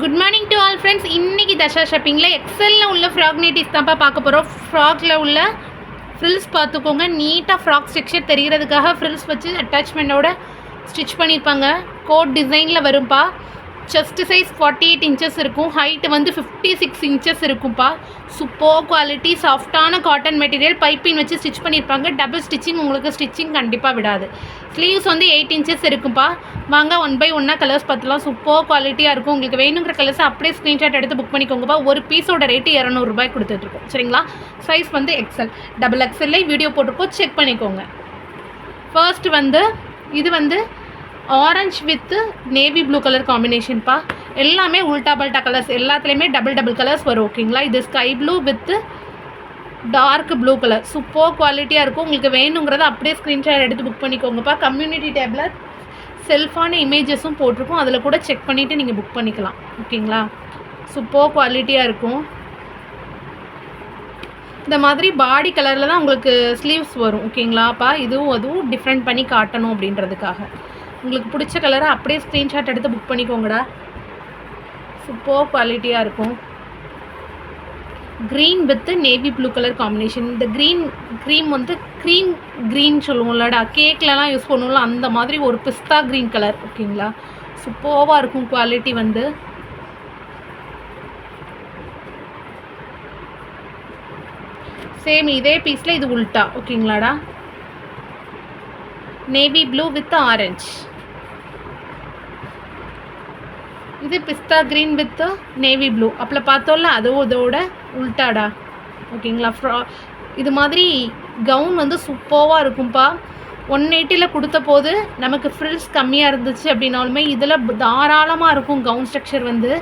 Good morning to all friends இன்னைக்கு தஷா ஷாப்பிங்கில் எக்ஸலில் உள்ள ஃப்ராக் நைட்டிஸ் தான்ப்பா பார்க்க போகிறோம் ஃப்ராக்ல உள்ள ஃப்ரில்ஸ் பார்த்துக்கோங்க. நீட்டாக ஃப்ராக் ஸ்ட்ரக்சர் தெரிகிறதுக்காக ஃப்ரில்ஸ் வச்சு அட்டாச்மெண்ட்டோட ஸ்டிச் பண்ணியிருப்பாங்க கோட் டிசைனில் வரும்ப்பா chest size forty eight inches இருக்கும். ஹைட் வந்து ஃபிஃப்டி சிக்ஸ் இன்ச்சஸ் இருக்கும்ப்பா. சூப்பர் குவாலிட்டி சாஃப்டான காட்டன் மெட்டீரியல் பைப்பிங் வச்சு ஸ்டிச் பண்ணியிருப்பாங்க. டபுள் ஸ்டிச்சிங் உங்களுக்கு ஸ்டிச்சிங் கண்டிப்பாக விடாது. ஸ்லீவ்ஸ் வந்து எயிட் இன்ச்சஸ் இருக்கும்ப்பா. வாங்க ஒன் பை ஒன்னாக கலர்ஸ் பார்த்துலாம். சூப்பர் குவாலிட்டியாக இருக்கும். உங்களுக்கு வேணுங்கிற கலர்ஸ் அப்படியே ஸ்க்ரீன்ஷாட் எடுத்து புக் பண்ணிக்கோங்கப்பா. ஒரு பீஸோட ரேட்டு இரநூறுபாய் கொடுத்துட்ருக்கோம். சரிங்களா? சைஸ் வந்து எக்ஸல் டபுள் எக்ஸல்லே வீடியோ போட்டிருக்கோம். செக் பண்ணிக்கோங்க. ஃபர்ஸ்ட் வந்து இது வந்து orange with navy blue colour காம்பினேஷன்ப்பா எல்லாமே உல்டா பல்டா கலர்ஸ் எல்லாத்துலேயுமே டபுள் டபுள் கலர்ஸ் வரும் ஓகேங்களா இது sky blue with dark blue colour super குவாலிட்டியாக இருக்கும். உங்களுக்கு வேணுங்கிறத அப்படியே ஸ்க்ரீன்ஷாட் எடுத்து புக் பண்ணிக்கோங்கப்பா கம்யூனிட்டி டேபில் செல்ஃபான இமேஜஸும் போட்டிருக்கோம். அதில் கூட செக் பண்ணிவிட்டு நீங்கள் புக் பண்ணிக்கலாம் ஓகேங்களா சூப்பர் குவாலிட்டியாக இருக்கும். இந்த மாதிரி பாடி கலரில் தான் உங்களுக்கு ஸ்லீவ்ஸ் வரும் ஓகேங்களாப்பா இதுவும் அதுவும் டிஃப்ரெண்ட் பண்ணி காட்டணும் அப்படின்றதுக்காக. உங்களுக்கு பிடிச்ச கலரை அப்படியே ஸ்க்ரீன்ஷாட் எடுத்து புக் பண்ணிக்கோங்கடா. சூப்பர் குவாலிட்டியாக இருக்கும். Green with navy blue colour combination இந்த க்ரீன் க்ரீம் வந்து க்ரீம் க்ரீன் சொல்லுவோம்லடா. கேக்லலாம் யூஸ் பண்ணுவோம்ல அந்த மாதிரி ஒரு பிஸ்தா க்ரீன் கலர் ஓகேங்களா சூப்பர்வாக இருக்கும் குவாலிட்டி வந்து. சேம் இதே பீஸில் இது உல்ட்டா ஓகேங்களாடா நேவி ப்ளூ வித் ஆரஞ்ச் இது pista green with navy blue அப்பில் பார்த்தோம்ல அதுவும் இதோட உல்டாடா ஓகேங்களா? ஃப்ரா இது மாதிரி கவுன் வந்து சூப்பராக இருக்கும்ப்பா ஒன் எயிட்டியில் கொடுத்த போது நமக்கு ஃப்ரில்ஸ் கம்மியாக இருந்துச்சு அப்படின்னாலுமே இதில் தாராளமாக இருக்கும் கவுன் ஸ்ட்ரக்சர் வந்து.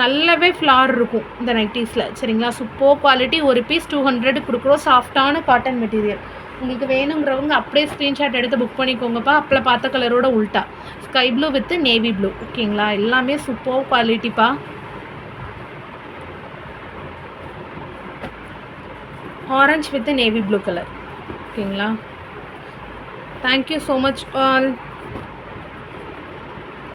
நல்லாவே ஃப்ளார் இருக்கும் இந்த நைட்டிஸில் சரிங்களா? சூப்பர் குவாலிட்டி ஒரு பீஸ் டூ ஹண்ட்ரட் கொடுக்குறோம். சாஃப்டான காட்டன் மெட்டீரியல் உங்களுக்கு வேணுங்கிறவங்க அப்படியே ஸ்க்ரீன்ஷாட் எடுத்து புக் பண்ணிக்கோங்கப்பா. அப்போலாம் பார்த்த கலரோட உல்ட்டா sky blue with navy blue ஓகேங்களா எல்லாமே super குவாலிட்டிப்பா orange with navy blue colour ஓகேங்களா thank you so much all